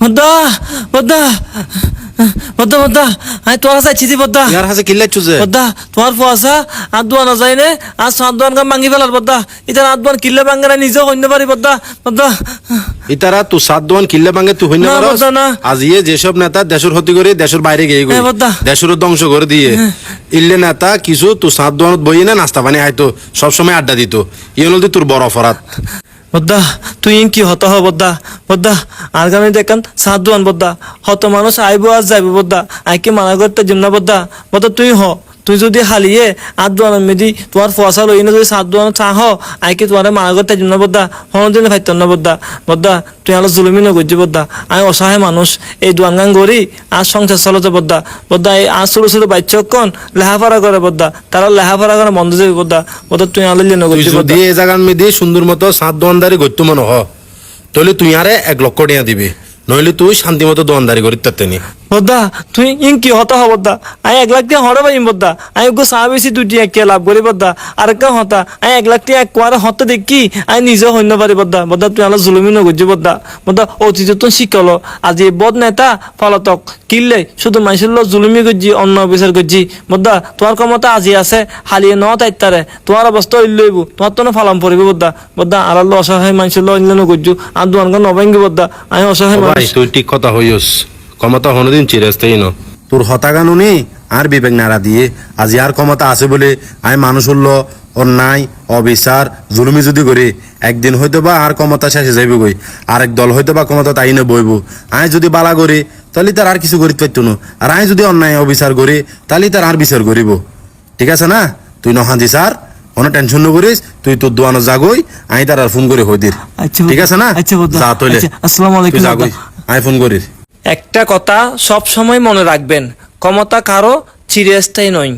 বদ্দা বদ্দা বদ্দা বদ্দা তোমার কাছে আইছি বদ্দা ইয়ার হাসে কিল্লাচ্ছু যে। বদ্দা তোমার ফুয়াশা আর দোয়া না যায় নে? আর সাত দোয়ান গান ভাঙি ফেলার বদ্দা এটা রাত দোয়ান কিল্লে ভাঙে না নিজেও হইতে পারি বদ্দা বদ্দা ইতারা তু সাত দোয়ান কিল্লে ভাঙে তুই হইনা না, পারস বদ্দা, না। আজ ইয়ে যেসব নেতা দেশের ক্ষতি করে দেশের বাইরে গিয়ে গই। দেশের ধ্বংস করে দিয়ে। ইল্লে নেতা কিছু তু সাত দোয়ানত বই না নাস্তা পানি খাইতো সবসময় আড্ডা দিত। ইয়ে হল তোর বড় অপরাধ বদ্দা, তুই ইন কি হত হ বদ্দা? বদ্দা, আর গানে দেখান সাত দোয়ান বদ্দা। হত মানুষ আইব আর যাইব বদ্দা। আইকে মানা করতে জিমনা বদ্দা। বদ্দা, তুই হ। তুই যদি হালিয়ে আট দোয়ান মেদি তোমার ফসা লই না যদি সাত দোয়ান চাহ আইকে তোমার মানা করতে না বদ্দা হন দিন ফাইত না বদ্দা বদ্দা তুই আলো জুলুমি নগজি বদ্দা আমি অসহায় মানুষ এই দোয়ান গান গড়ি আর সংসার চলতে বদ্দা বদ্দা এই আর ছোট ছোট বাচ্চা কন লেহাফাড়া করে বদ্দা তারা লেহাফাড়া করে বন্ধ যাবে বদ্দা বদ্দা তুই আলো লিয়ে বদ্দা যদি এই জায়গার মেয়ে দিয়ে সুন্দর মতো সাত দোয়ানদারি গত্য মনে হ তাহলে তুই আরে এক লক্ষ টাকা দিবি। নইলে তুই শান্তি মতো দোয়ানদারি করি তাতে নি বদ্দা তুই ইন কি হতা হ বদ্দা। আই এক লাখ টিয়া হরে পাইম বদ্দা। আই গো চা বেশি দুটি এক লাভ করি বদ্দা। আর কে হতা আই এক লাখ টিয়া এক কোয়ারে হতে দেখি আই নিজে হইন পারি বদ্দা। বদ্দা তুই আলো জুলুমি নগজি বদ্দা। বদ্দা অতীত তো শিখল আজি বদ নেতা ফলতক। কিনলে শুধু মানুষের জুলুমি গজি অন্য বিচার গজি। বদ্দা তোমার ক্ষমতা আজি আছে হালিয়ে ন তাইতারে তোমার অবস্থা হইল লইব তোমার তো ফালাম পড়িব বদ্দা। বদ্দা আর লো অসহায় মানুষের অন্য নগজু। আর দোয়ান নবাঙ্গি বদ্দা। আমি অসহায় মানুষ। তুই ঠিক কথা হইস ক্ষমতা হনদিন চিরাস্তাই ন। তোর হতাগানু নেই আর বিবেক নাড়া দিয়ে। আজি আর ক্ষমতা আছে বলে আমি মানুষ হল অন্যায় অবিচার জুলুমি যদি করি একদিন হয়তো বা আর ক্ষমতা শেষে যাইব গই আরেক দল হয়তো বা ক্ষমতা তাই না বইব। আমি যদি বালা করি তাহলে তার আর কিছু করিতে পারতো না। আর আমি যদি অন্যায় অবিচার করি তাহলে তার আর বিচার করিব। ঠিক আছে না? তুই নহাদি স্যার কোনো টেনশন নকরিস তুই তোর দোয়ানো জাগই আমি তার আর ফোন করে হই দির আচ্ছা, ঠিক আছে না? আচ্ছা। যা তৈলে আচ্ছা, আসসালামু আলাইকুম, জাগই। আমি ফোন করিস। একটা কথা সব সময় মনে রাখবেন ক্ষমতা কারও চিরস্থায়ী নয়।